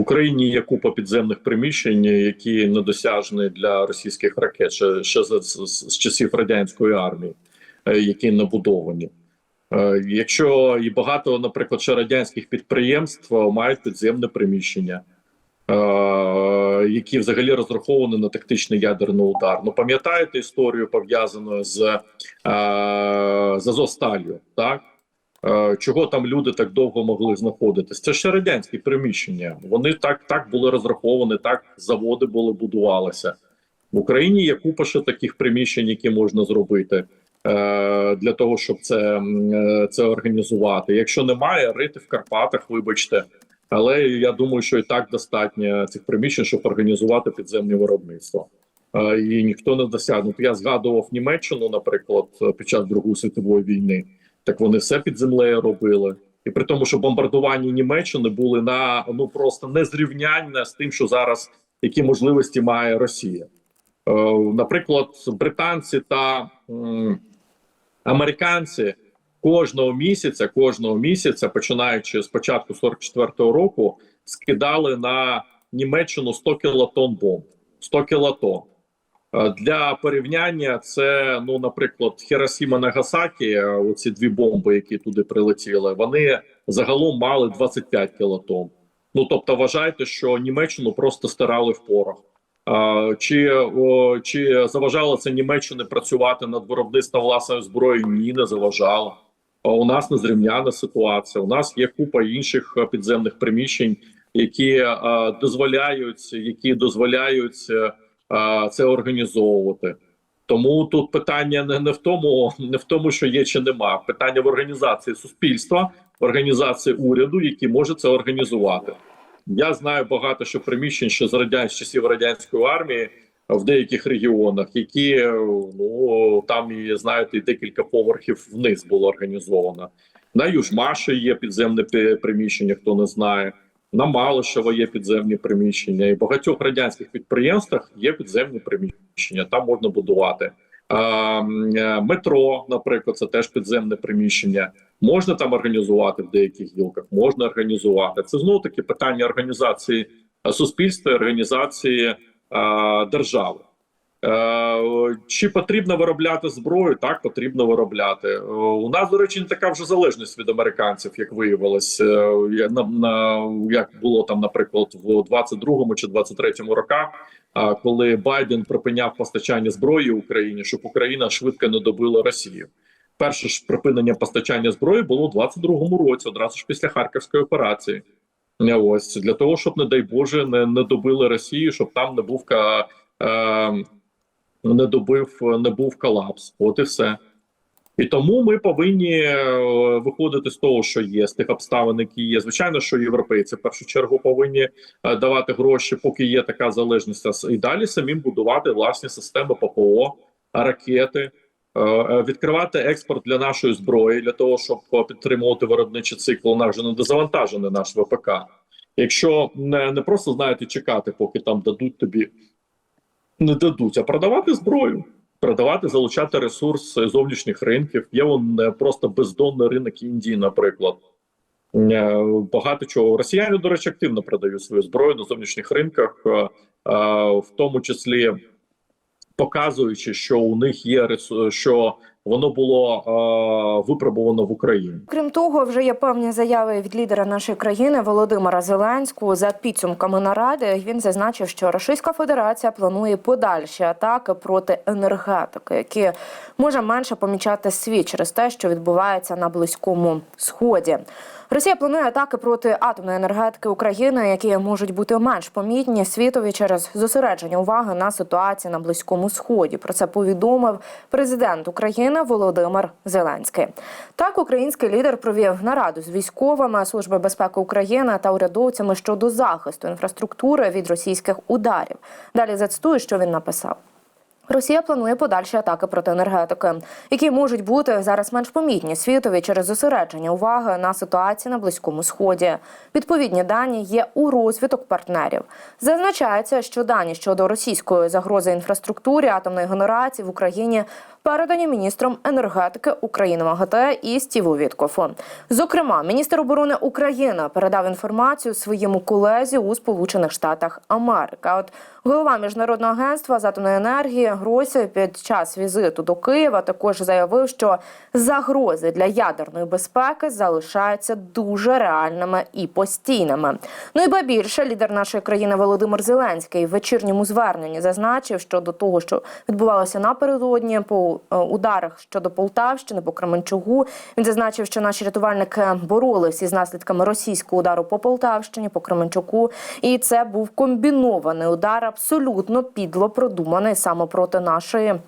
Україні є купа підземних приміщень, які недосяжні для російських ракет ще, ще з, з, з часів радянської армії, е, які набудовані. Е, Якщо і багато, наприклад, ще радянських підприємств мають підземне приміщення, е, які взагалі розраховані на тактичний ядерний удар. Ну пам'ятаєте історію пов'язану з, з Азовсталью, так? Е, Чого там люди так довго могли знаходитись? Це ще радянські приміщення. Вони так так були розраховані, так заводи були будувалися. В Україні є купа ще таких приміщень, які можна зробити е, для того, щоб це, е, це організувати. Якщо немає, рити в Карпатах, вибачте. Але я думаю, що і так достатньо цих приміщень, щоб організувати підземне виробництво. І ніхто не досягнув. Я згадував Німеччину, наприклад, під час Другої світової війни. Так вони все під землею робили. І при тому, що бомбардування Німеччини були на ну просто незрівняння з тим, що зараз які можливості має Росія. Е, наприклад, британці та м, американці кожного місяця, кожного місяця, починаючи з початку 44-го року, скидали на Німеччину 100 кілотон бомб. 100 кілотон. Е, Для порівняння це, ну, наприклад, Хіросіма Нагасакі, е, оці дві бомби, які туди прилетіли, вони загалом мали 25 кілотон. Ну тобто, вважайте, що Німеччину просто стирали в порох. А, чи, о, чи заважало це Німеччині працювати над виробництвом власної зброї? Ні, не заважало. А у нас незрівняна ситуація. У нас є купа інших е, підземних приміщень, які е, дозволяють, які дозволяють це організовувати. Тому тут питання не, не в тому, не в тому, що є чи нема. Питання в організації суспільства, організації уряду, який може це організувати. Я знаю багато що приміщень ще з радянсь часів радянської армії в деяких регіонах, які ну там і знаєте, і декілька поверхів вниз було організовано. На Южмаші є підземне приміщення, хто не знає. На Малишево є підземні приміщення, і в багатьох радянських підприємствах є підземні приміщення. Там можна будувати. Е, метро, наприклад, це теж підземне приміщення. Можна там організувати в деяких гілках, можна організувати. Це знову таки питання організації суспільства, організації е, держави. Е, чи потрібно виробляти зброю? Так, потрібно виробляти. Е, у нас, до речі, не така вже залежність від американців, як виявилось, Е, на, на як було там, наприклад, в 22-му чи 23-му роках, коли Байден припиняв постачання зброї Україні, щоб Україна швидко не добила Росію. Перше ж припинення постачання зброї було у 22-му році, одразу ж після Харківської операції. Ось для того, щоб, не дай Боже, не, не добили Росію, щоб там не був е, не добив, не був колапс. От і все. І тому ми повинні е, виходити з того, що є, з тих обставин, які є. Звичайно, що європейці в першу чергу повинні е, давати гроші, поки є така залежність, і далі самим будувати власні системи ППО, ракети, е, відкривати експорт для нашої зброї, для того, щоб підтримувати виробничий цикл. Нас вже не дозавантажений наш ВПК. Якщо не, не просто знаєте чекати, поки там дадуть тобі, не дадуть, а продавати зброю. Продавати, залучати ресурс е, зовнішніх ринків. Є он е, просто бездонний ринок Індії, наприклад. Е, Багато чого. Росіяни, до речі, активно продають свою зброю на зовнішніх ринках, е, в тому числі показуючи, що у них є ресурс що воно було е, випробовано в Україні. Крім того, вже є певні заяви від лідера нашої країни Володимира Зеленського. За підсумками наради він зазначив, що Російська Федерація планує подальші атаки проти енергетики, які може менше помічати світ через те, що відбувається на близькому сході. Росія планує атаки проти атомної енергетики України, які можуть бути менш помітні світові через зосередження уваги на ситуації на близькому сході. Про це повідомив президент України Володимир Зеленський. Так, український лідер провів нараду з військовими Служби безпеки України та урядовцями щодо захисту інфраструктури від російських ударів. Далі зацитую, що він написав. Росія планує подальші атаки проти енергетики, які можуть бути зараз менш помітні світові через зосередження уваги на ситуації на близькому сході. Відповідні дані є у розвиток партнерів. Зазначається, що дані щодо російської загрози інфраструктурі атомної генерації в Україні передані міністром енергетики України МАГАТЕ і Стіву Віткофу. Зокрема, міністр оборони України передав інформацію своєму колезі у Сполучених Штатах Америки. От голова міжнародного агентства з атомної енергії Гросі під час візиту до Києва також заявив, що загрози для ядерної безпеки залишаються дуже реальними і постійними. Ну і ба більше лідер нашої країни Володимир Зеленський в вечірньому зверненні зазначив, що до того, що відбувалося напередодні по е, ударах щодо Полтавщини, по Кременчугу, він зазначив, що наші рятувальники боролись із наслідками російського удару по Полтавщині, по Кременчуку, і це був комбінований удар, абсолютно підло продуманий саме проти нашої.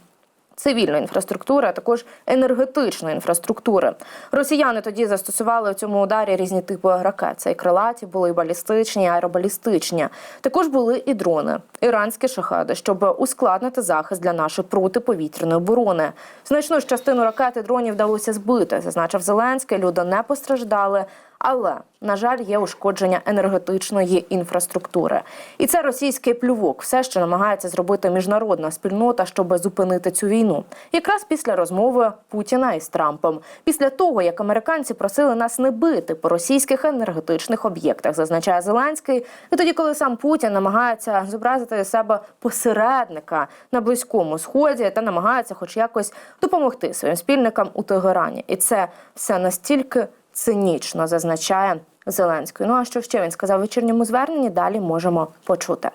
Цивільної інфраструктури, а також енергетичної інфраструктури. Росіяни тоді застосували в цьому ударі різні типи ракет. Це і крилаті, були і балістичні, і аеробалістичні. Також були і дрони, іранські шахеди, щоб ускладнити захист для нашої протиповітряної оборони. Значну ж частину ракет і дронів вдалося збити, зазначив Зеленський. Люди не постраждали. Але на жаль, є ушкодження енергетичної інфраструктури, і це російський плювок, все, що намагається зробити міжнародна спільнота, щоб зупинити цю війну. Якраз після розмови Путіна із Трампом, після того як американці просили нас не бити по російських енергетичних об'єктах, зазначає Зеленський. І тоді, коли сам Путін намагається зобразити себе посередника на близькому сході та намагається, хоч якось допомогти своїм спільникам у Тегерані, і це все настільки цинічно зазначає Зеленський. Ну а що ще він сказав у вечірньому зверненні? Далі можемо почути.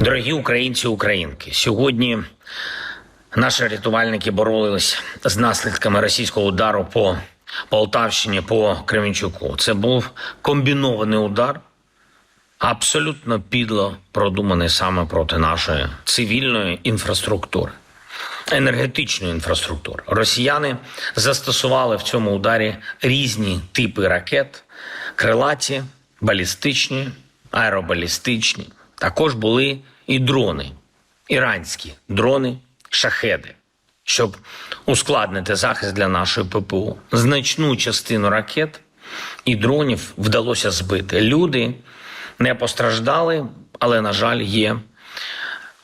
Дорогі українці українки, сьогодні наші рятувальники боролись з наслідками російського удару по Полтавщині, по Кременчуку. Це був комбінований удар, абсолютно підло продуманий саме проти нашої цивільної інфраструктури, енергетичної інфраструктури. Росіяни застосували в цьому ударі різні типи ракет: крилаті, балістичні, аеробалістичні. Також були і дрони, іранські дрони, шахеди, щоб ускладнити захист для нашої ППО. Значну частину ракет і дронів вдалося збити. Люди не постраждали, але, на жаль, є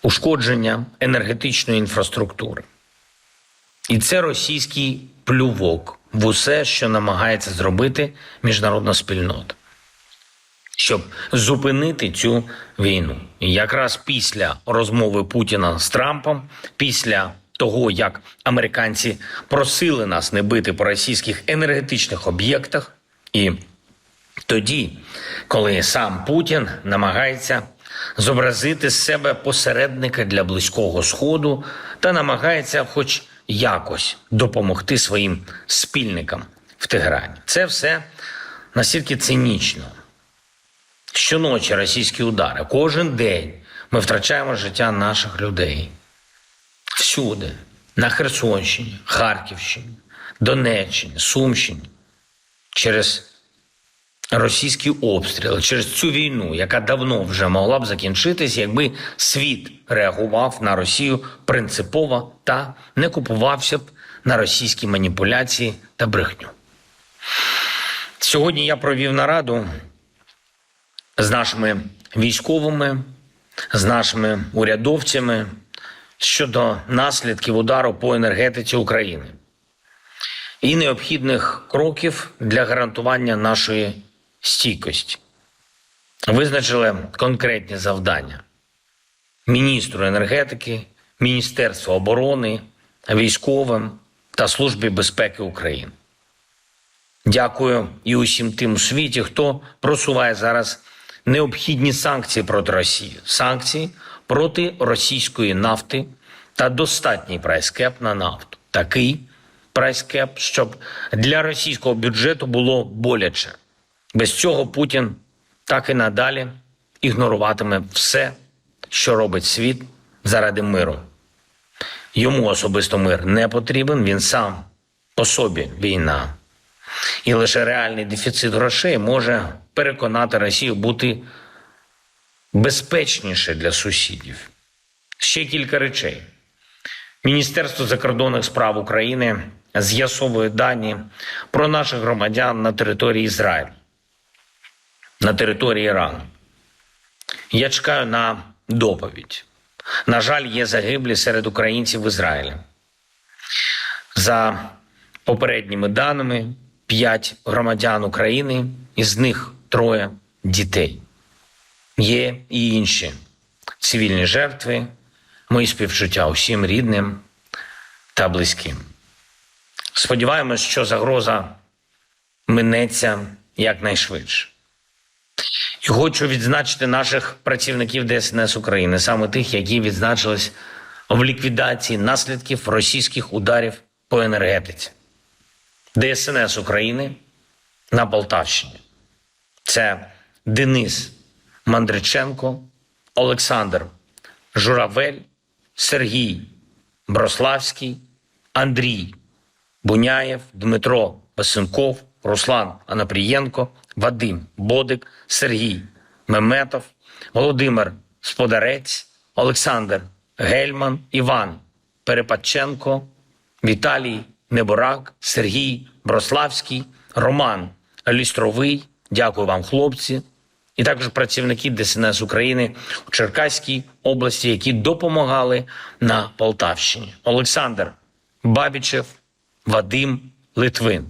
ушкодження енергетичної інфраструктури. І це російський плювок в усе, що намагається зробити міжнародна спільнота щоб зупинити цю війну. І якраз після розмови Путіна з Трампом, після того як американці просили нас не бити по російських енергетичних об'єктах, і тоді, коли сам Путін намагається зобразити з себе посередника для близького сходу та намагається, хоч якось, допомогти своїм спільникам в Тегерані, це все настільки цинічно. Щоночі російські удари. Кожен день ми втрачаємо життя наших людей. Всюди. На Херсонщині, Харківщині, Донеччині, Сумщині. Через російські обстріли, через цю війну, яка давно вже могла б закінчитись, якби світ реагував на Росію принципово та не купувався б на російські маніпуляції та брехню. Сьогодні я провів нараду з нашими військовими, з нашими урядовцями щодо наслідків удару по енергетиці України і необхідних кроків для гарантування нашої стійкості. Визначили конкретні завдання міністру енергетики, Міністерству оборони, військовим та Службі безпеки України. Дякую і усім тим у світі, хто просуває зараз необхідні санкції проти Росії, санкції проти російської нафти та достатній прайскеп на нафту. Такий прайскеп, щоб для російського бюджету було боляче. Без цього Путін так і надалі ігноруватиме все, що робить світ заради миру. Йому особисто мир не потрібен, він сам по собі війна. І лише реальний дефіцит грошей може переконати Росію бути безпечніше для сусідів. Ще кілька речей. Міністерство закордонних справ України з'ясовує дані про наших громадян на території Ізраїлю, на території Ірану. Я чекаю на доповідь. На жаль, є загиблі серед українців в Ізраїлі. За попередніми даними, п'ять громадян України, із них троє дітей. Є і інші цивільні жертви, мої співчуття усім рідним та близьким. Сподіваємось, що загроза минеться якнайшвидше. І хочу відзначити наших працівників ДСНС України, саме тих, які відзначились в ліквідації наслідків російських ударів по енергетиці. ДСНС України на Полтавщині. Це Денис Мандриченко, Олександр Журавель, Сергій Брославський, Андрій Буняєв, Дмитро Басенков, Руслан Анапрієнко, Вадим Бодик, Сергій Меметов, Володимир Сподарець, Олександр Гельман, Іван Перепадченко, Віталій Неборак, Сергій Брославський, Роман Лістровий. Дякую вам, хлопці. І також працівники ДСНС України у Черкаській області, які допомагали на Полтавщині. Олександр Бабічев, Вадим Литвин.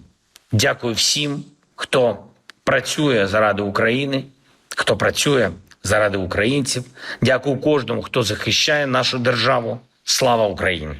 Дякую всім, хто працює заради України, хто працює заради українців. Дякую кожному, хто захищає нашу державу. Слава Україні!